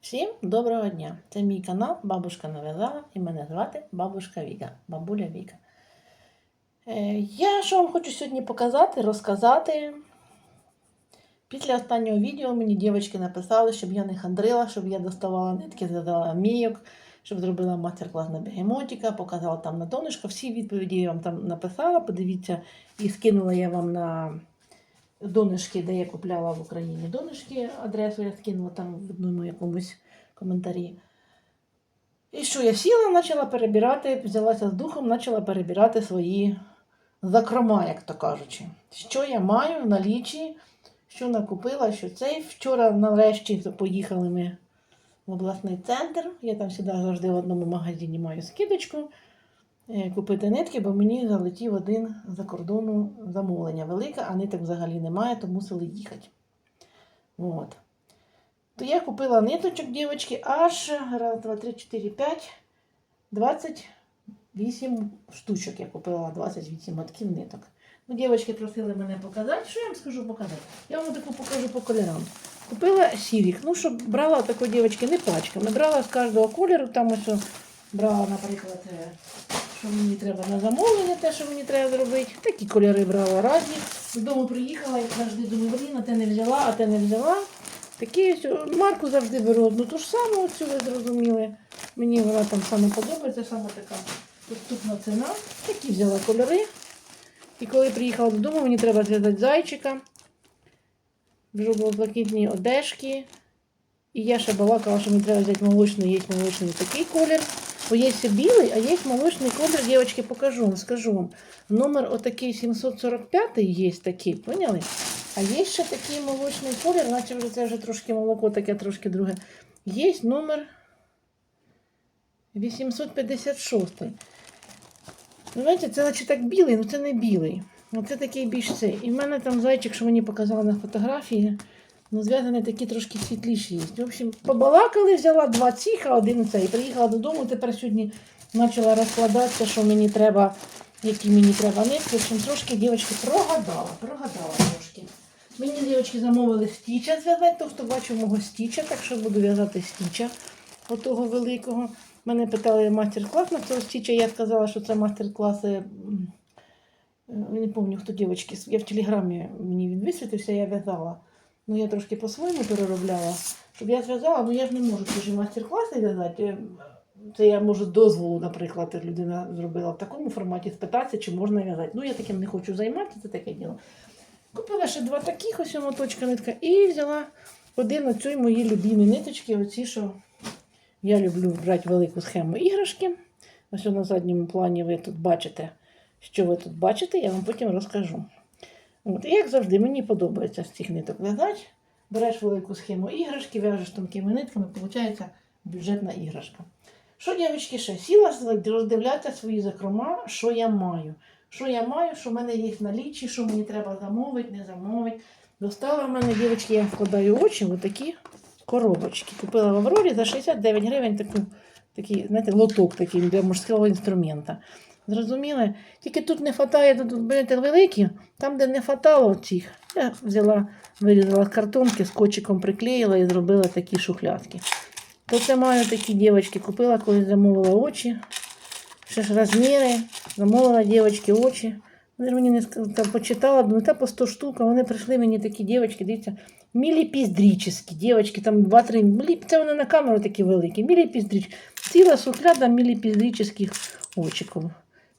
Всім доброго дня! Це мій канал Бабушка нав'язала і мене звати Бабушка Віка, бабуля Віка. Е, Я що вам хочу сьогодні показати, розказати. Після останнього відео мені дівчатки написали, щоб я не хандрила, щоб я доставала нитки, зв'язала мійок, щоб зробила мастер-клас на бегемотіка, показала там на донышко. Всі відповіді я вам там написала. Подивіться, і скинула я вам на донышки, де я купляла в Україні донышки. Адресу я скинула там в одному якомусь коментарі. І що я сіла, почала перебирати, взялася з духом, почала перебирати свої закрома, як то кажучи. Що я маю в налічі, що накупила, що цей. Вчора нарешті поїхали ми в обласний центр. Я там завжди завжди в одному магазині маю скидочку. Е, Купити нитки, бо мені залетів один за кордону замовлення велике, а ниток взагалі немає, то мусили їхати. От. То я купила ниточок, дівчатки, аж раз, два, три, чотири, п'ять, 28 штучок я купила, 28 мотків ниток. Ну, дівчатки просили мене показати. Що я вам скажу показати? Я вам таку покажу по кольорам. Купила сірік. Ну, щоб брала таку, дівчатки, не пачками. Брала з кожного кольору, там ось брала, наприклад, е, що мені треба на замовлення, те, що мені треба зробити. Такі кольори брала разні. Додому приїхала і завжди думаю, блін, а те не взяла, а те не взяла. Такі марку завжди беру одну ту ж саму, цю ви зрозуміли. Мені вона там саме подобається, саме така доступна ціна. Такі взяла кольори. І коли приїхала додому, мені треба зв'язати зайчика. В жовто-блакитні одежки. І я ще балакала, що мені треба взяти молочний, є молочний такий колір. Бо є білий, а є молочний колір, дівчатки, покажу вам, скажу вам. Номер отакий 745 є такий, поняли? А є ще такий молочний колір, наче вже це вже трошки молоко, таке трошки друге. Є номер 856. Ну, знаєте, це наче так білий, але це не білий. Оце такий більш цей. І в мене там зайчик, що мені показали на фотографії, ну, зв'язані такі трошки світліші є. В общем, побалакали, взяла два ціха, один цей. Приїхала додому, тепер сьогодні почала розкладатися, що мені треба, які мені треба нитки. В общем, трошки дівчатки прогадала, прогадала трошки. Мені дівчатки замовили стіча зв'язати, то хто бачив мого стіча, так що буду в'язати стіча отого великого. Мене питали мастер-клас на цього стіча, я сказала, що це мастер-класи. е, Не пам'ятаю, хто дівчатки. Я в телеграмі мені він я в'язала. Ну, я трошки по-своєму переробляла. Щоб я зв'язала, ну я ж не можу чужі мастер-класи в'язати. Е, Це я можу дозволу, наприклад, людина зробила в такому форматі спитатися, чи можна в'язати. Ну, я таким не хочу займатися, це таке діло. Купила ще два таких ось моточка нитка і взяла один оцю мої любимі ниточки, оці, що я люблю брати велику схему іграшки. Ось на задньому плані ви тут бачите, що ви тут бачите, я вам потім розкажу. От, і як завжди, мені подобається з цих ниток в'язати. Береш велику схему іграшки, в'яжеш тонкими нитками, виходить бюджетна іграшка. Що, дівчатки, ще сіла роздивлятися свої закрома, що я маю. Що я маю, що в мене є в налічі, що мені треба замовити, не замовити. Достала в мене, дівчатки, я вкладаю очі в такі коробочки. Купила в Аврорі за 69 гривень таку, такий, знаєте, лоток такий для мужського інструмента. Зрозуміли? Тільки тут не вистачає, тут берете великі, там, де не вистачало цих, я взяла, вирізала з картонки, приклеїла і зробила такі шухлядки. То це маю такі дівчатки, купила, коли замовила очі. Ще ж розміри, замовила дівчатки очі. Вони мені не там почитала, думаю, та по 100 штук, а вони прийшли мені такі дівчатки, дивіться, міліпіздрічні, дівчатки, там 2-3, це вони на камеру такі великі, міліпіздрічні. Ціла сухляда міліпіздрічних очіків.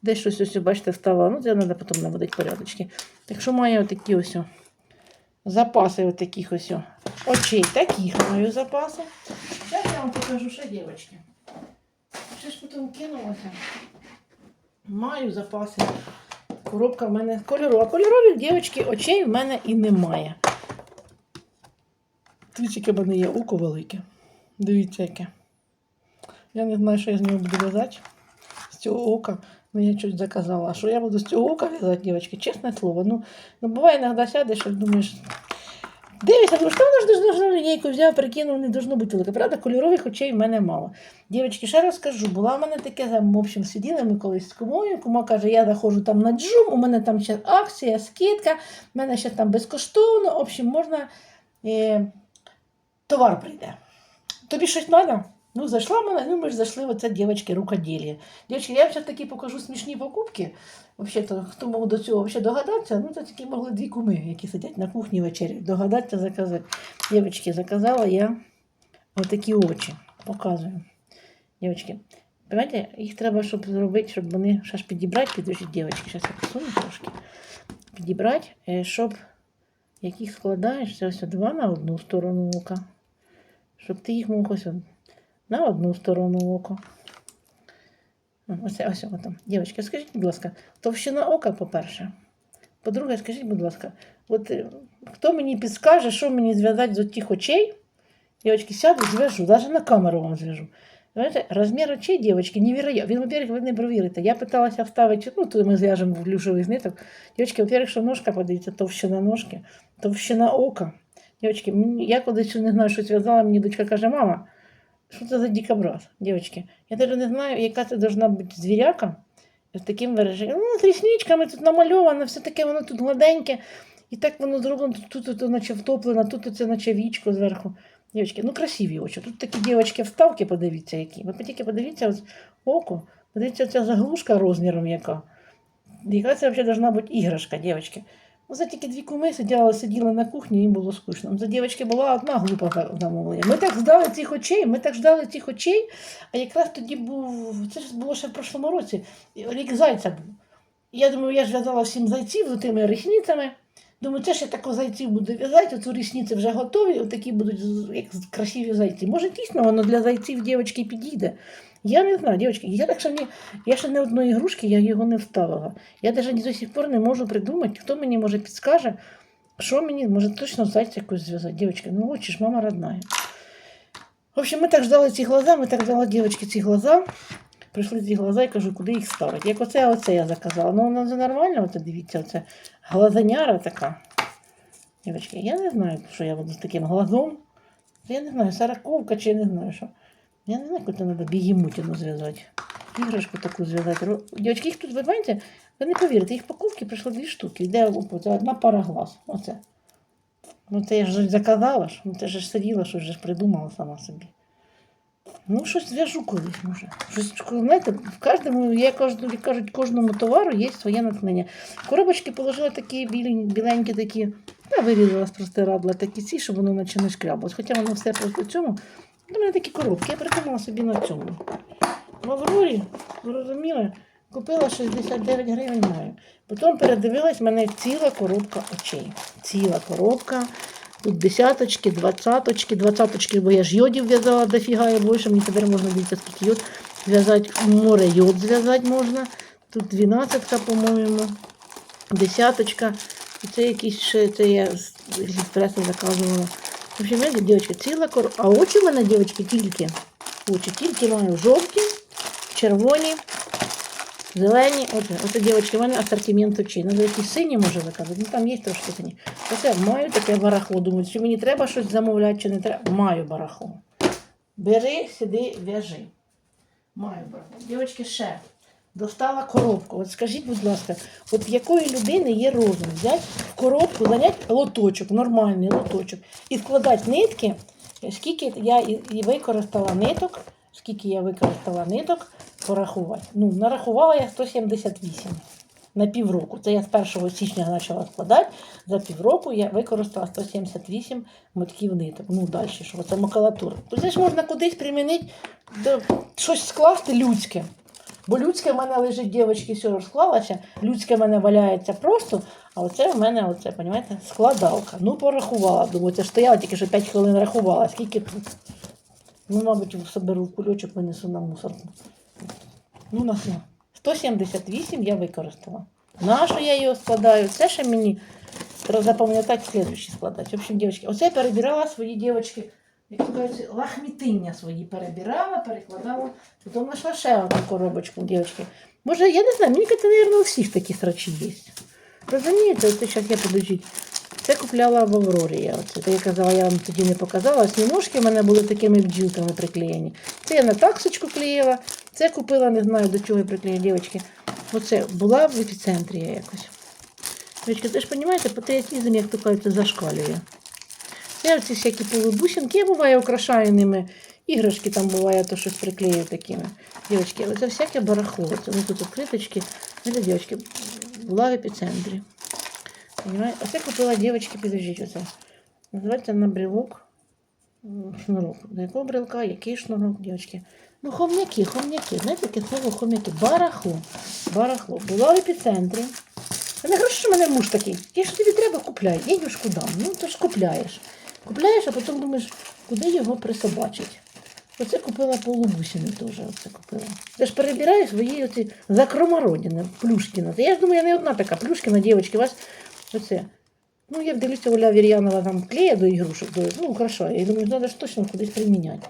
Десь щось ось, бачите, встала, ну це треба потім наводити порядочки. Так що маю отакі ось запаси от таких ось очей, таких маю запаси. Зараз я вам покажу ще, дівчатки. Ще ж потім кинулася. Маю запаси. Коробка в мене кольору. А кольорових дівчатки очей в мене і немає. Яке в мене є око велике. Дивіться, яке. Я не знаю, що я з нього буду в'язати. З цього ока. Ну, я щось заказала. Що я буду з цього ока в'язати, дівчатки? Чесне слово. Ну, ну буває, іноді сядеш і думаєш. Дивишся, думаєш, що воно ж должно лінійку взяв, прикинув, не должно бути велике. Правда, кольорових очей в мене мало. Дівчатки, ще раз кажу, була в мене таке, там, в общем, сиділи ми колись з кумою, кума каже, я заходжу там на джум, у мене там ще акція, скидка, в мене ще там безкоштовно, в общем, можна, е, товар прийде. Тобі щось треба? Ну, зайшла мене, ну ми ж зайшли оце дівчатки рукоділля. Дівчатки, я зараз такі покажу смішні покупки. Взагалі-то, хто мог до цього взагалі догадатися, ну це такі могли дві куми, які сидять на кухні вечері. Догадатися, заказати. Дівчатки, заказала я отакі очі. Показую. Дівчатки, Понимаете, їх треба, щоб зробити, щоб вони ж підібрати, підожди, дівчатки, зараз я посуну трошки. Підібрати, е, щоб їх складаєш, ось два на одну сторону ока. Щоб ти їх мог ось на одну сторону ока. Ось, ось, там. Дівчатки, скажіть, будь ласка, товщина ока, по-перше. По-друге, скажіть, будь ласка, от е, хто мені підскаже, що мені зв'язати з тих очей? Дівчатки, сяду, зв'яжу, навіть на камеру вам зв'яжу. Знаєте, розмір очей, дівчатки, невероятно. Він, во-первых, ви не провірите. Я питалася вставити, ну, тут ми зв'яжемо в плюшових ниток. Дівчатки, во-первых, що ножка, подивіться, товщина ножки, товщина ока. Мені- я колись не знаю, що зв'язала, мені дочка каже, мама, що це за дикобраз, дівчатки? Я навіть не знаю, яка це должна бути звіряка з таким вираженням. Ну, з рісничками тут намальовано, все таке, воно тут гладеньке. І так воно зроблено, тут, тут, тут наче втоплено, тут це наче вічко зверху. Дівчатки, ну красиві очі. Тут такі дівчатки вставки, подивіться, які. Ви тільки подивіться ось око, подивіться, ця заглушка розміром яка. Яка це взагалі должна бути іграшка, дівчатки. Ну, за тільки дві куми сиділи, сиділи на кухні, їм було скучно. За дівчатки була одна глупа замовлення. Ми так ждали цих очей, ми так ждали цих очей, а якраз тоді був, це ж було ще в прошлому році, рік зайця був. Я думаю, я ж в'язала всім зайців з тими рісницями. Думаю, це ж я тако зайців буду в'язати, оцю рісниці вже готові, отакі будуть як красиві зайці. Може, дійсно воно для зайців дівчатки підійде. Я не знаю, дівчатки, я так ще не, я ще не одної ігрушки, я його не вставила. Я навіть до сих пор не можу придумати, хто мені може підскаже, що мені, може точно зайця якось зв'язати. Дівчатки, ну ж мама родная. В общем, ми так ждали ці глаза, ми так ждали дівчатки ці глаза. Прийшли ці глаза і кажу, куди їх ставити. Як оце, оце я заказала. Ну, воно це нормально, оце дивіться, оце глазаняра така. Дівчатки, я не знаю, що я буду з таким глазом. Я не знаю, сороковка чи я не знаю що. Я не знаю, це треба бігемутину зв'язати. Іграшку таку зв'язати. Дівчатки, їх тут, ви бачите, ви не повірите, їх паковки прийшло дві штуки. Йде одна пара глаз. Оце. Ну це я ж заказала ж, ну це ж сиділа, що ж придумала сама собі. Ну, щось зв'яжу колись, може. Щось, знаєте, в кожному, я кажу, як кажуть, кожному товару є своє натхнення. Коробочки положила такі білі, біленькі такі, та вирізала з простирадла такі ці, щоб воно наче не шкрябалось. Хоча воно все по цьому. У мене такі коробки, я придумала собі на цьому. В Аврорі, ви купила 69 гривень маю. Потім передивилась, мене ціла коробка очей. Ціла коробка. Тут десяточки, двадцяточки, двадцяточки, бо я ж йодів в'язала дофіга і більше. Мені тепер можна дивитися, скільки йод зв'язати. Море йод зв'язати можна. Тут дванадцятка, по-моєму, десяточка. І це якісь ще, це я з Аліекспресу заказувала. В общем, знаєте, дівчатка, ціла коробка. А очі в мене, дівчатки, тільки. Очі тільки маю жовті, червоні, зелені. Оце, оце дівчатки, в мене асортимент очей. Надо якісь сині може заказати. Ну там є трошки сині. Оце маю таке барахло. Думаю, чи мені треба щось замовляти, чи не треба. Маю барахло. Бери, сиди, в'яжи. Маю барахло. Дівчатки, ще. Достала коробку. От скажіть, будь ласка, от якої людини є розум взяти в коробку, зайняти лоточок, нормальний лоточок, і вкладати нитки, скільки я і використала ниток, скільки я використала ниток, порахувати. Ну, нарахувала я 178 на півроку. Це я з 1 січня почала складати. За півроку я використала 178 мотків ниток. Ну, далі, що це макулатура. Це ж можна кудись примінити, щось скласти людське. Бо людське в мене лежить, дівчатки, все розклалося, людське в мене валяється просто, а оце в мене, оце, розумієте, складалка. Ну, порахувала. Думаю, це ж стояла, тільки що 5 хвилин рахувала. Скільки тут? Ну, мабуть, соберу в кульочок, винесу на мусорку. Ну, на все. 178 я використала. На що я його складаю? Це ще мені треба запам'ятати слідуючі складати. В общем, дівчатки, оце я перебирала свої дівчатки, як кажуть, лахмітиння свої перебирала, перекладала. Потім знайшла ще одну коробочку, дівчатки. Може, я не знаю, мені кажеться, мабуть, у всіх такі срачі є. Розумієте, це зараз я подождіть. Це купляла в Аврорі. Я оце. Я казала, я вам тоді не показала. Ось ножки в мене були такими бджілками приклеєні. Це я на таксочку клеїла. Це купила, не знаю, до чого я приклеїла, дівчатки. Оце була в епіцентрі якось. Дівчатки, ви ж розумієте, патріотизм, як то кажуть, зашкалює. Я оці всякі полубусинки, я буває украшаю ними іграшки там буває, то щось приклею такими. Дівчатки, це всяке барахло. Це тут відкриточки. Це, дівчатки, була в епіцентрі. Понимаєте? Оце купила дівчатки, підождіть оце. Називається на брелок шнурок. До якого брелка, який шнурок, дівчатки? Ну, хом'яки, хом'яки. Знаєте, таке слово хом'яки. Барахло. Барахло. Була в епіцентрі. Та не хорошо, що мене муж такий. Якщо тобі треба, купляй. Я дам. Ну, то ж купляєш. Купляєш, а потім думаєш, куди його присобачить. Оце купила полубусини теж. Оце купила. Ти ж перебираєш свої закромородини, Плюшкіна. Я ж думаю, я не одна така Плюшкіна, дівчатки, вас оце. Ну, я дивлюся, Оля Вір'янова там клеє до ігрушок, до, ну, хорошо. Я думаю, треба ж точно кудись приміняти.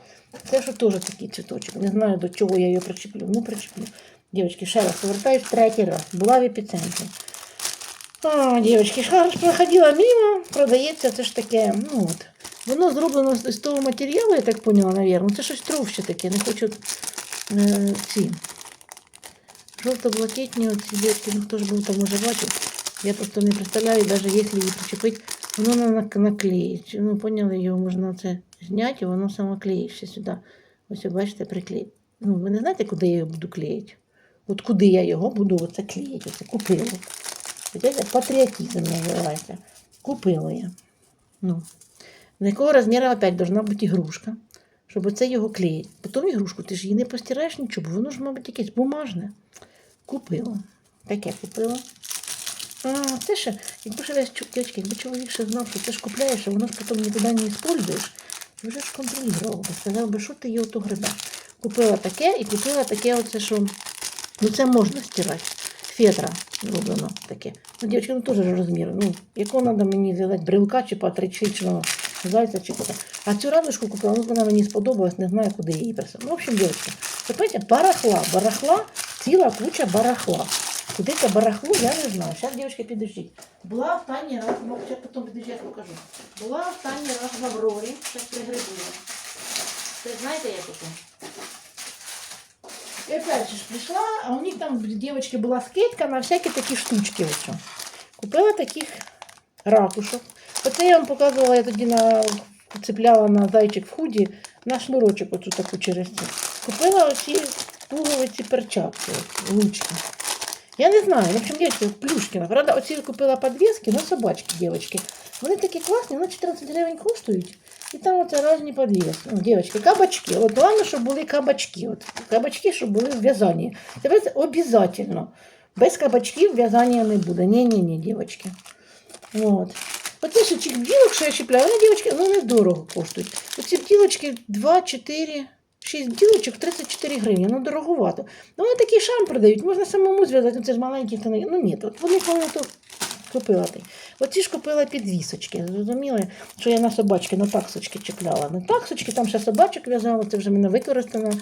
Це що теж такий цвіточок. Не знаю, до чого я його причеплю. Ну, причеплю. Дівчатки, ще раз повертаюсь третій раз. Була в епіцентрі. А, дівчатки, ж проходила мимо, продається, це ж таке, ну от. Воно зроблено з, того матеріалу, я так поняла, навірно. Це щось товще таке, не хочу е, ці. Жовто-блакитні оці дітки, ну хто ж був там уже бачив. Я просто не представляю, навіть якщо її причепити, воно наклеїть. Ну, поняли, його можна це зняти, і воно само клеїться сюди. Ось, бачите, приклеїть. Ну, ви не знаєте, куди я його буду клеїти? От куди я його буду оце клеїти, оце купила. Знаєте, патріотизм називається. Купила я. Ну. На якого розміру опять должна бути ігрушка, щоб оце його клеїть. Потім ігрушку, ти ж її не постираєш нічого, бо воно ж, мабуть, якесь бумажне. Купила. Таке купила. А, це ще, якби ще весь чоловік, якби чоловік ще знав, що ти ж купляєш, а воно ж потім нікуди не використовуєш, ти вже ж контролював сказав би, що ти його то грибеш. Купила таке і купила таке, оце, що ну це можна стирати. Фетра зроблено таке. Ну, дівчатки, ну теж ж розмір. Ну, якого треба мені взяти брелка чи патричичного зайця чи кота. А цю радужку купила, ну вона мені сподобалась, не знаю, куди її присадити. Ну, в общем, дівчатки, ви знаєте, барахла, барахла, ціла куча барахла. Куди це барахло, я не знаю. Зараз, дівчатки, підождіть. Була останній раз, ну, зараз потім підождіть, я покажу. Була останній раз в Аврорі, зараз пригребила. Це знаєте, як ото? І опять ж прийшла, а у них там в дівчинки була скидка на всякі такі штучки. Ось. Купила таких ракушок. Оце я вам показувала, я тоді на, цепляла на зайчик в худі на шнурочок оцю таку через це. Купила оці пуговиці перчатки, лучки. Я не знаю, в общем, дівчатка, Плюшкіна. Правда, оці купила подвески на собачки, дівчатки. Вони такі класні, вони 14 гривень коштують. І там оце різні подвески. Ну, дівчатки, кабачки. От головне, щоб були кабачки. От, кабачки, щоб були в'язані. Це ви- це обов'язково. Без кабачків в'язання не буде. Ні-ні-ні, дівчатки. От. Оце ще цих бджілок, що я чіпляю, вони, дівчатки, ну недорого коштують. Оці бджілочки 2, 4, 6 бджілочок 34 гривні. Ну, дороговато. Ну, вони такий шарм продають, можна самому зв'язати, ну, це ж маленькі штани. Ну ні, от вони коли то купила ти. Оці ж купила підвісочки. Зрозуміли, що я на собачки, на таксочки чіпляла. На таксочки, там ще собачок в'язала, це вже мене використано.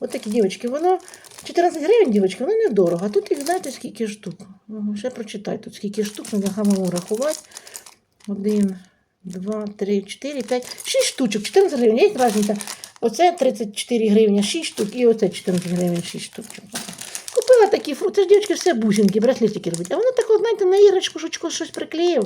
От такі дівчатки, воно 14 гривень, дівчатки, воно недорого. А тут їх знаєте скільки штук. Ага, Ще прочитай тут скільки штук, не нахамово рахувати. Один, два, три, чотири, п'ять, шість штучок, 14 гривень. Є різниця. Оце 34 гривні, 6 штук, і оце 14 гривень, 6 штук. Купила такі фрукти, це ж дівчатки все бусинки, браслетики робить. А воно так, знаєте, на іграшку щось приклеїв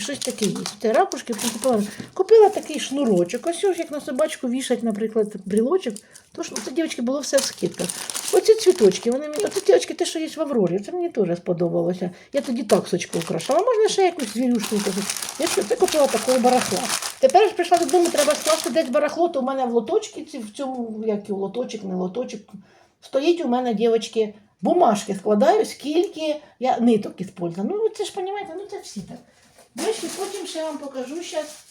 щось таке. Це ракушки купила. Купила такий шнурочок. Ось ось як на собачку вішать, наприклад, брілочок. То ж це дівчатки було все в скидках. Оці цвіточки, вони мені, оці дівчатки, те, що є в Аврорі, це мені теж сподобалося. Я тоді таксочку украшала. Можна ще якусь звірюшку. якусь. Я що, це купила такого барахла. Тепер ж прийшла додому, треба скласти десь барахло, то у мене в лоточці, ці- в цьому, як і лоточок, не лоточок, стоїть у мене, дівчатки, бумажки складаю, скільки я ниток использую. Ну, це ж, розумієте, ну це всі так. Дівчатки, потім ще вам покажу зараз.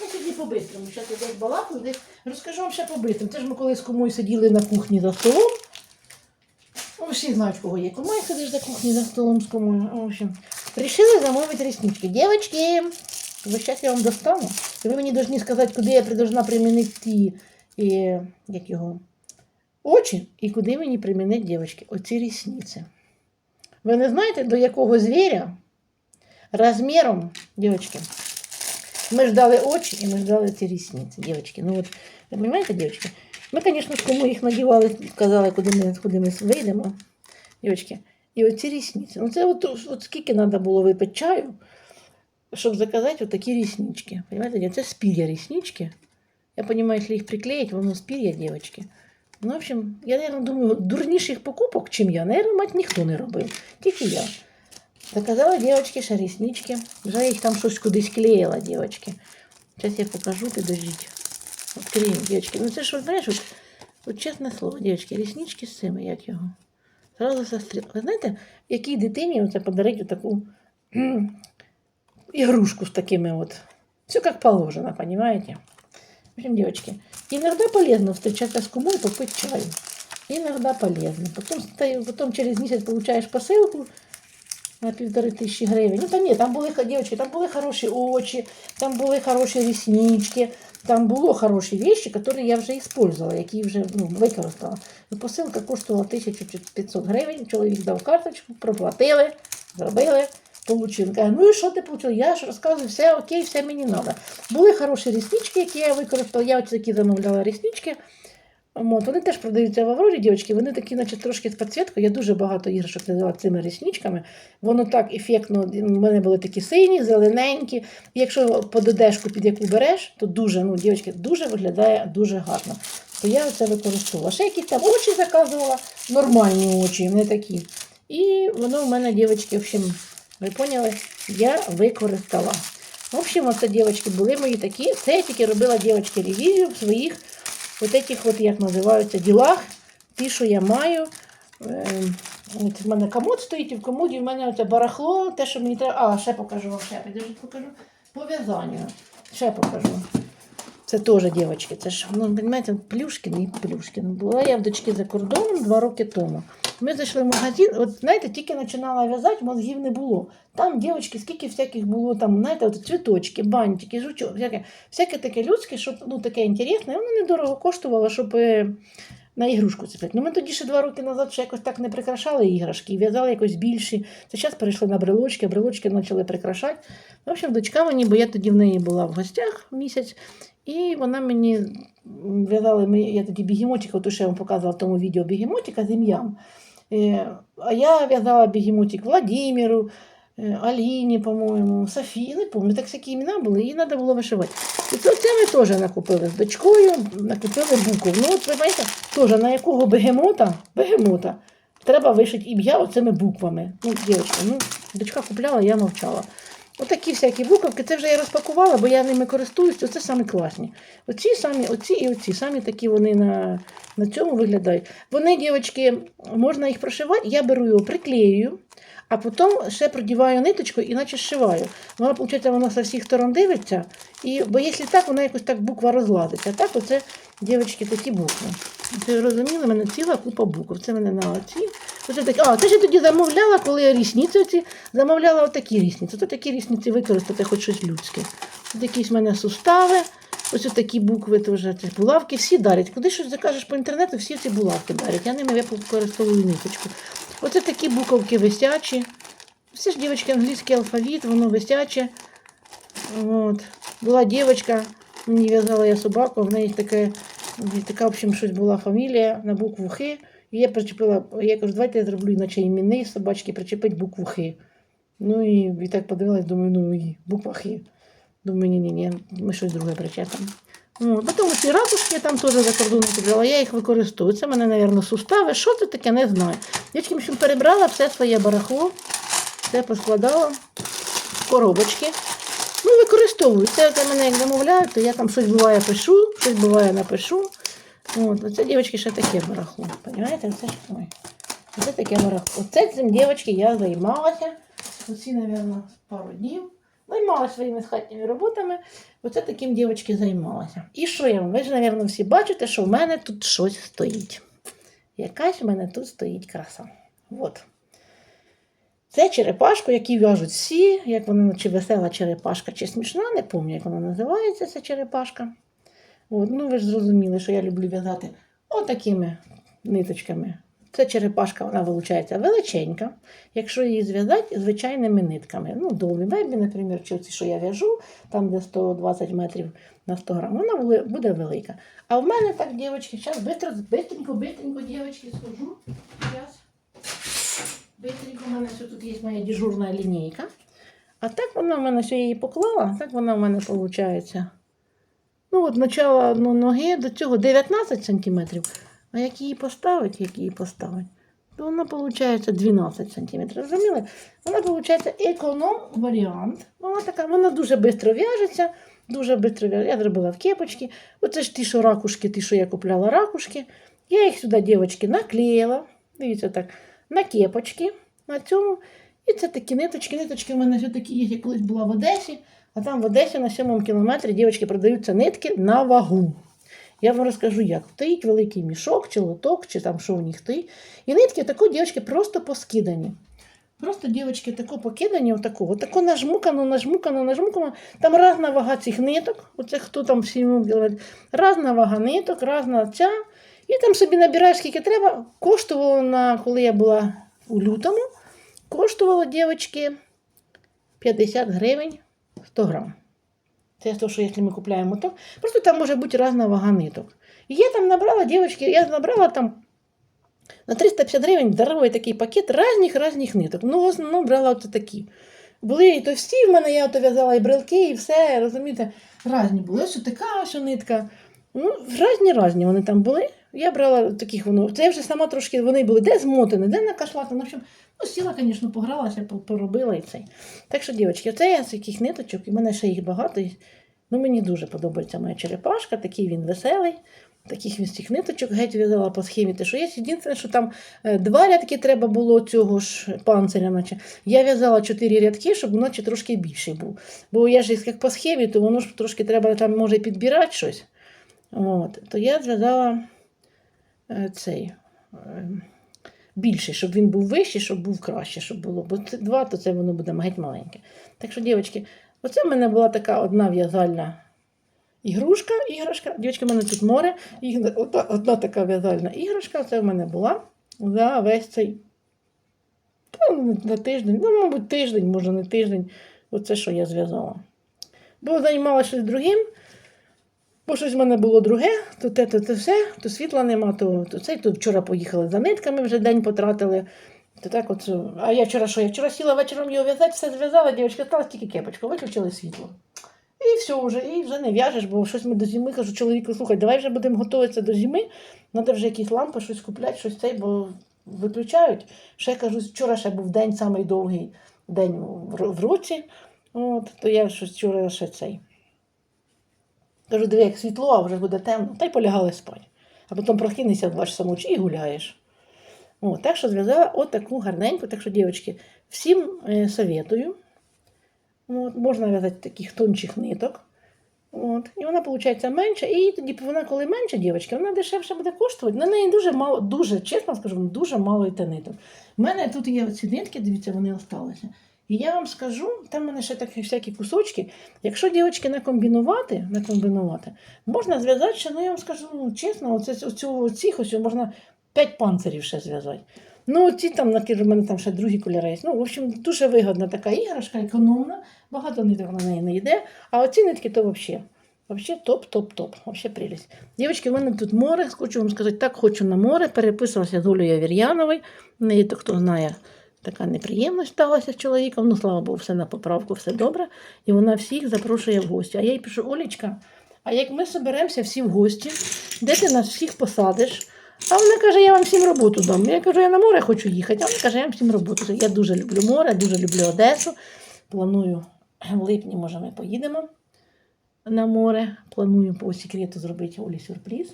Я сьогодні по-бистрому. Зараз я десь балакаю, десь розкажу вам ще по-бистрому. Це ж ми колись з кумою сиділи на кухні за столом. Ну, всі знають, кого є кума, і сидиш за кухні за столом з кумою. В общем, рішили замовити ріснички. Дівчатки, зараз я вам достану. І ви мені повинні сказати, куди я должна примінити ті, і, як його, очі, і куди мені примінити, дівчатки, оці рісниці. Ви не знаєте, до якого звіря розміром, дівчатки, ми ждали очі і ми ждали ці рісниці, дівчатки. Ну от, ви розумієте, дівчатки? Ми, звісно, кому їх надівали, казали, куди ми, куди ми вийдемо, дівчатки. І оці рісниці. Ну це от, от скільки треба було випити чаю, щоб заказати отакі ріснички. Понимаете? Це спір'я ріснички. Я понимаю, если их приклеить, воно спір'я, дівчатки. Ну, в общем, я, наверное, думаю, дурніших покупок, чим я, наверное, мать ніхто не робив. Тільки я. Заказала дівчатки ще. Вже їх там щось кудись клеїла, дівчатки. Зараз я покажу, підождіть. Откриємо, дівчатки. Ну це ж, от, знаєш, от, от чесне слово, дівчатки, ріснички з цими, як його. Зразу застріл. Ви знаєте, якій дитині оце подарить таку игрушку с такими вот. Все как положено, понимаете? В общем, девочки, иногда полезно встречаться с кумой и попить чаю. Иногда полезно. Потом, потом через месяц получаешь посылку на півтори тисячі гривень. Ну, та ні, там були, дівчатки, там були хороші очі, там були хороші ріснички, там було хороші вещи, які я вже использовала, які вже ну, використала. І посилка коштувала 1500 гривень, чоловік дав карточку, проплатили, зробили, получили. Ну і що ти получила? Я ж розказую, все окей, все мені треба. Були хороші ріснички, які я використала. Я ось такі замовляла ріснички. От, вони теж продаються в Аврорі, дівчатки, вони такі, наче трошки з підсвіткою. Я дуже багато іграшок взяла цими рісничками. Воно так ефектно, у мене були такі сині, зелененькі. І якщо по додешку під яку береш, то дуже, ну, дівчатки, дуже виглядає дуже гарно. То я це використовувала. Ще якісь там очі заказувала, нормальні очі, не такі. І воно в мене, дівчатки, в общем, ви поняли, я використала. В общем, оце, дівчатки, були мої такі. Це я тільки робила, дівчатки, ревізію своїх от этих, вот, як називаються, ділах. Ті, що я маю. Ем, От в мене комод стоїть, і в комоді в мене оце барахло, те, що мені треба. А, ще покажу вам, ще підожди, покажу. Пов'язання. Ще покажу. Це теж, дівчатки, це ж, ну, розумієте, Плюшкін і Плюшкін. Була я в дочки за кордоном два роки тому. Ми зайшли в магазин, от знаєте, тільки починала в'язати, мозгів не було. Там, дівчатки, скільки всяких було, там, знаєте, от цвіточки, бантики, жучок, всяке, всяке таке людське, щоб ну, таке інтересне, воно недорого коштувало, щоб е, на ігрушку цепляти. Ну, ми тоді ще два роки назад ще якось так не прикрашали іграшки в'язали якось більші. Це зараз перейшли на брелочки, брелочки почали прикрашати. В общем, дочка мені, бо я тоді в неї була в гостях місяць, і вона мені в'язала, я тоді бігемотика, от що я вам показувала в тому відео бігемотика з ім'ям. Е, А я в'язала бігемотик Владимиру, Алине, Аліні, по-моєму, Софії, не пам'ятаю, так всякі імена були, її треба було вишивати. І це ми теж накупили з дочкою, накупили букву. Ну, от ви бачите, теж на якого бегемота, бегемота треба вишити ім'я оцими буквами. Ну, дівчата, ну, дочка купляла, я мовчала. Отакі всякі буковки, це вже я розпакувала, бо я ними користуюсь, оце самі класні. Оці самі, оці і оці, самі такі вони на, на цьому виглядають. Вони, дівчатки, можна їх прошивати, я беру його, приклеюю, а потім ще продіваю ниточку і наче зшиваю. Вона, виходить, вона з всіх сторон дивиться, і, бо якщо так, вона якось так буква розлазиться. А так оце, дівчатки, такі букви. Ви розуміли, в мене ціла купа букв. Це мене на оці. Оце такі. А, це ж я тоді замовляла, коли я рісниці оці, замовляла отакі рісниці. Це такі рісниці використати хоч щось людське. Тут якісь в мене сустави, ось такі букви теж, це булавки, всі дарять. Куди щось закажеш по інтернету, всі ці булавки дарять. Я ними використовую ниточку. Оце такі буковки висячі. Все ж, дівчатки, англійський алфавіт, воно висяче. От. Була дівчинка, мені в'язала я собаку, в неї таке, така, в общем, щось була фамілія на букву Х. І я причепила, я кажу, давайте я зроблю іначе іменний собачки, причепить букву Х. Ну і, і так подивилась, думаю, ну і буква Х. Думаю, ні-ні-ні, ми щось друге причепимо. Ну, потім ці ракушки я там теж за кордоном купляла, я їх використовую. Це мене, мабуть, сустави. Що це таке, не знаю. Дівчатки, в перебрала все своє барахло, все поскладала в коробочки. Використовую. Це для мене як замовляють, то я там щось буває пишу, щось буває напишу. От, оце, дівчатки, ще таке барахло. Понимаєте? Це ж ой. Оце таке барахло. Оце цим, дівчатки, я займалася. Оці, мабуть, пару днів. Займалася своїми хатніми роботами. Оце таким дівчатки займалася. І що я? Ви ж, мабуть, всі бачите, що в мене тут щось стоїть. Якась в мене тут стоїть краса. От. Це черепашку, які в'яжуть всі, як вона, чи весела черепашка, чи смішна, не пам'ятаю, як вона називається, ця черепашка. От, ну ви ж зрозуміли, що я люблю в'язати отакими ниточками. Це черепашка, вона виходить величенька. Якщо її зв'язати звичайними нитками. Ну, довгі вебі, наприклад, чи оці, що я в'яжу, там де 120 метрів на 100 грам, вона буде- велика. А в мене так, дівчатки, зараз бистренько, бистренько, дівчатки, схожу. Зараз. Бистренько, у мене все тут є моя дежурна лінійка. А так вона в мене все її поклала, так вона в мене виходить. Ну, от начало ну, ноги до цього 19 см. А як її поставить, як її поставить, то вона виходить 12 см. Розуміли? Вона виходить економ варіант. Вона така, вона дуже швидко в'яжеться. Дуже швидко в'яжеться. Я зробила в кепочки. Оце ж ті, що ракушки, ті, що я купляла ракушки. Я їх сюди, дівчатки, наклеїла. Дивіться так, на кепочки. На цьому. І це такі ниточки. Ниточки в мене все такі є, я колись була в Одесі. А там в Одесі на 7 кілометрі дівчатки продаються нитки на вагу. Я вам розкажу, як стоїть великий мішок, чи лоток, чи там що у них стоїть. І нитки тако, дівчатки, просто поскидані. Просто дівчатки тако покидані, отако, отако нажмукано, нажмукано, нажмукано. Там різна вага цих ниток. Оце хто там всі. Різна вага ниток, різна ця. І там собі набираєш, скільки треба. Коштувало на, коли я була у лютому, коштувало, дівчатки, 50 гривень 100 грам. Це те, що якщо ми купуємо моток, просто там може бути різна вага ниток. І я там набрала, дівчатки, я набрала там на 350 гривень здоровий такий пакет різних різних ниток. Ну, в основному брала оце такі. Були і товсті в мене, я ото в'язала і брелки, і все, розумієте, різні були. Ось така ось нитка. Ну, різні різні вони там були. Я брала таких воно. Це я вже сама трошки вони були де змотані, де накашлати. Ну, в ну, сіла, звісно, погралася, поробила і цей. Так що, дівчатки, це я з таких ниточок, і в мене ще їх багато. Ну, мені дуже подобається моя черепашка, такий він веселий. Таких він з цих ниточок геть в'язала по схемі. Те, що є. Єдине, що там е, два рядки треба було цього ж панциря. Наче. Я в'язала чотири рядки, щоб наче трошки більший був. Бо я ж як по схемі, то воно ж трошки треба там може підбирати щось. От. То я зв'язала цей. е, Більший, щоб він був вищий, щоб був краще, щоб було. Бо це два, то це воно буде геть маленьке. Так що, дівчатки, оце в мене була така одна в'язальна ігрушка, іграшка. Дівчатки, в мене тут море. Одна, одна така в'язальна іграшка. Це в мене була за весь цей та, ну, на тиждень, ну, мабуть, тиждень, може не тиждень. Оце, що я зв'язала. Бо займалася щось другим. Бо щось в мене було друге, то те, то те все, то світла нема, то, то це. То вчора поїхали за нитками, вже день потратили. То так от, а я вчора що? Я вчора сіла вечором його в'язати, все зв'язала, дівчатка, стала тільки кепочку, виключили світло. І все вже, і вже не в'яжеш, бо щось ми до зими кажу чоловіку, слухай, давай вже будемо готуватися до зими. Треба вже якісь лампи, щось купляти, щось цей, бо виключають. Ще кажу, вчора ще був день самий довгий день в році. От, то я щось вчора ще цей. Кажу, диви, як світло, а вже буде темно, та й полягали спати. А потім прокинешся в 2 часа ночі і гуляєш. О, так що зв'язала отаку гарненьку. Так що, дівчатки, всім е, советую. От, можна в'язати таких тончих ниток. От, і вона виходить менша. І тоді вона, коли менша, дівчатки, вона дешевше буде коштувати. На неї дуже мало, дуже, чесно скажу, дуже мало йде ниток. У мене тут є оці нитки, дивіться, вони залишилися. І я вам скажу, там в мене ще такі всякі кусочки. Якщо дівчатки накомбінувати, накомбінувати, можна зв'язати ще, ну я вам скажу ну, чесно, оце, оцю, оцих ось можна 5 панцирів ще зв'язати. Ну, ці там, в мене там ще другі кольори є. Ну, в общем, дуже вигодна така іграшка, економна, багато ниток на неї не йде. А оці нитки то взагалі. Взагалі топ-топ-топ. Взагалі прелість. Дівчатки, в мене тут море, хочу вам сказати, так хочу на море. Переписувалася з Олею Авір'яновою. В неї, то, хто знає, така неприємність сталася з чоловіком. Ну, слава Богу, все на поправку, все добре. І вона всіх запрошує в гості. А я їй пишу, Олічка, а як ми соберемося всі в гості, де ти нас всіх посадиш? А вона каже, я вам всім роботу дам. Я кажу, я на море хочу їхати. А вона каже, я вам всім роботу. Я дуже люблю море, дуже люблю Одесу. Планую в липні, може, ми поїдемо на море. Планую по секрету зробити Олі сюрприз.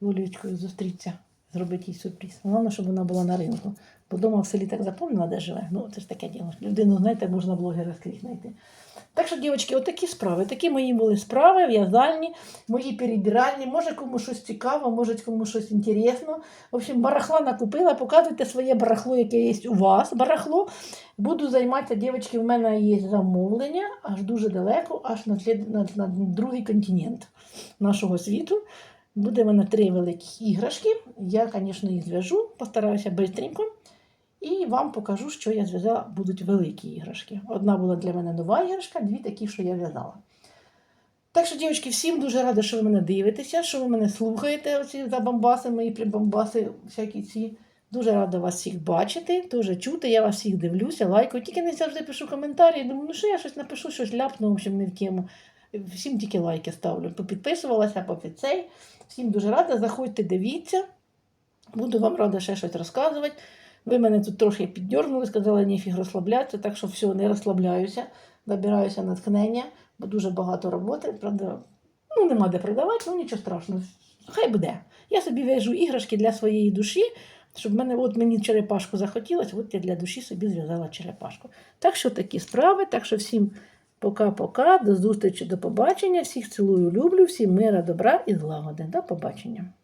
Олічкою зустрітися, зробити їй сюрприз. Головне, щоб вона була на ринку. Вдома в селі так запомнила, де живе. Ну, це ж таке діло. Людину, знаєте, можна блогера скрізь знайти. Так що, дівчатки, отакі справи. Такі мої були справи, в'язальні, мої перебиральні. Може комусь щось цікаво, може комусь щось інтересно. В общем, барахла накупила, показуйте своє барахло, яке є у вас. Барахло. Буду займатися, дівчатки, в мене є замовлення аж дуже далеко, аж на, на, на другий континент нашого світу. Буде в мене три великі іграшки. Я, звісно, їх зв'яжу, постараюся швидко. І вам покажу, що я зв'язала. Будуть великі іграшки. Одна була для мене нова іграшка, дві такі, що я в'язала. Так що, дівчатки, всім дуже рада, що ви мене дивитеся, що ви мене слухаєте, оці забамбаси, мої прибамбаси, всякі ці. Дуже рада вас всіх бачити, дуже чути. Я вас всіх дивлюся, лайкаю. Тільки не завжди пишу коментарі. Думаю, ну що я щось напишу, щось ляпну, в общем, не в тему. Всім тільки лайки ставлю. Попідписувалася, попід цей. Всім дуже рада. Заходьте, дивіться. Буду вам рада ще щось розказувати. Ви мене тут трохи піддьорнули, сказали, ніфіг розслаблятися, так що все, не розслабляюся, набираюся натхнення, бо дуже багато роботи. Правда, ну нема де продавати, ну нічого страшного. Хай буде. Я собі в'яжу іграшки для своєї душі, щоб мене, от мені черепашку захотілося, от я для душі собі зв'язала черепашку. Так що такі справи, так що всім пока-пока, до зустрічі, до побачення. Всіх цілую, люблю, всім мира, добра і злагоди. До побачення.